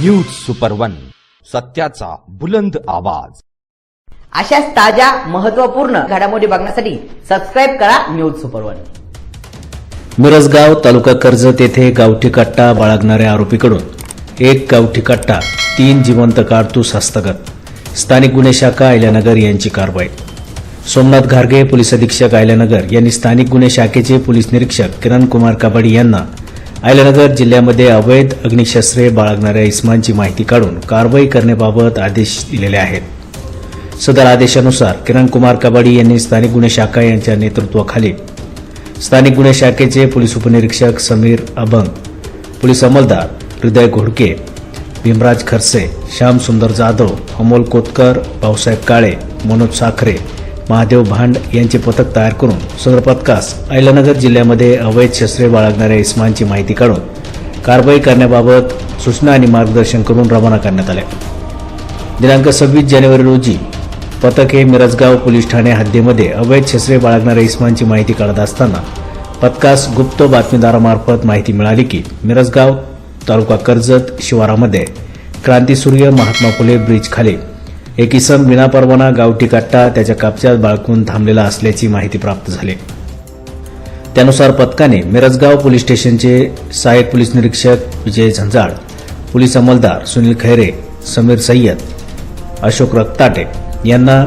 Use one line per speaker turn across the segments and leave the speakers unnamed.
News super one सत्याचा बुलंद आवाज.
अशाच ताज्या महत्त्वपूर्ण घडामोडी बघण्यासाठी सबस्क्राईब करा news super one
Mirajgaon taluka Karjat येथे गावठी कट्टा बाळगणाऱ्या आरोपीकडून एक गावठी कट्टा तीन जिवंत कारतूस हस्तगत. स्थानिक गुन्हे शाखा अहिल्यानगर यांची कारवाई. सोमनाथ घारगे पोलीस अधीक्षक अहिल्यानगर यांनी स्थानिक गुन्हे शाखेचे पोलीस निरीक्षक किरण कुमार काबाडी यांना अहिल्यानगर जिल्ह्यामध्ये अवैध अग्निशस्त्रे बाळगणाऱ्या इस्मांची माहिती काढून कारवाई करण्याबाबत आदेश दिलेले आहेत. सदर आदेशानुसार किरण कुमार कबाडी यांनी स्थानिक गुन्हे शाखा यांच्या नेतृत्वाखाली स्थानिक गुन्हे शाखेचे पोलीस उपनिरीक्षक समीर अभंग पोलीस अंमलदार हृदय घोडके भीमराज खरसे श्याम सुंदर जाधव अमोल कोतकर भाऊसाहेब काळे मनोज साखरे महादेव भांड यांचे पथक तयार करून सदर पथकास अहिल्यानगर जिल्ह्यामध्ये अवैध शस्त्रे बाळगणाऱ्या इस्मांची माहिती काढून कारवाई करण्याबाबत सूचना आणि मार्गदर्शन करून रवाना करण्यात आल्या दिनांक सव्वीस जानेवारी रोजी पथक हे मिरजगाव पोलीस ठाणे हद्दीमध्ये अवैध शस्त्रे बाळगणाऱ्या इस्मांची माहिती काढत असताना पथकास गुप्त बातमीदारामार्फत माहिती मिळाली की मिरजगाव तालुका कर्जत शिवारामध्ये क्रांतीसूर्य महात्मा फुले ब्रिज खाली एक इसम विनापरवाना गावठी कट्टा त्याच्या कापच्यात बाळकून थांबलेला असल्याची माहिती प्राप्त झाली. त्यानुसार पथकाने मिरजगाव पोलीस स्टेशनचे सहाय्यक पोलीस निरीक्षक विजय झंजाळ पोलीस अंमलदार सुनील खैरे समीर सय्यद अशोक रक्ताटे यांना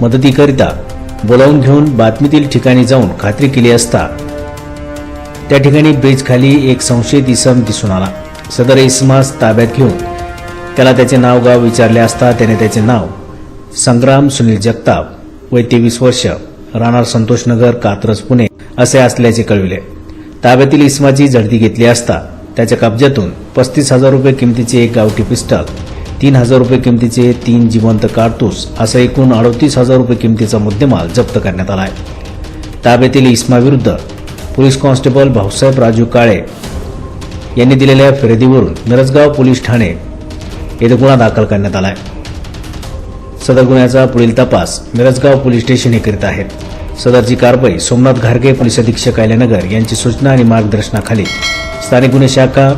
मदतीकरिता बोलावून घेऊन बातमीतील ठिकाणी जाऊन खात्री केली असता त्या ठिकाणी ब्रिज खाली एक संशयित इसम दिसून आला. सदर इसमास ताब्यात घेऊन त्याला त्याचे नाव गाव विचारले असता त्याने त्याचे नाव संग्राम सुनील जगताप वय तेवीस वर्ष राहणार संतोषनगर कात्रज पुणे असे असल्याचे कळविले. ताब्यातील इस्माची झडती घेतली असता त्याच्या कब्जातून पस्तीस हजार रुपये किमतीचे एक गावठी पिस्टल तीन हजार रुपये किमतीचे तीन जिवंत कारतूस असा एकूण अडतीस हजार रुपये किमतीचा मुद्देमाल जप्त करण्यात आला आहे. ताब्यातील इस्माविरुद्ध पोलीस कॉन्स्टेबल भाऊसाहेब राजू काळे यांनी दिलेल्या फिर्यादीवरून मिरजगाव पोलीस ठाणे येथे गुन्हा दाखल करण्यात आला आहे सदर गुन्ह्याचा पुढील तपास मिरजगाव पोलीस स्टेशन हे करीत आहेत सदरची कारवाई सोमनाथ घारगे पोलीस अधीक्षक अहिल्यानगर यांची सूचना आणि मार्गदर्शनाखाली स्थानिक गुन्हे शाखा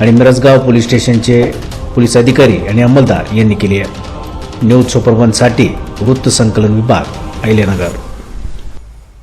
आणि मिरजगाव पोलीस स्टेशनचे पोलीस अधिकारी आणि अंमलदार यांनी केली आहे. न्यूज सुपरवनसाठी वृत्त संकलन विभाग अहिल्यानगर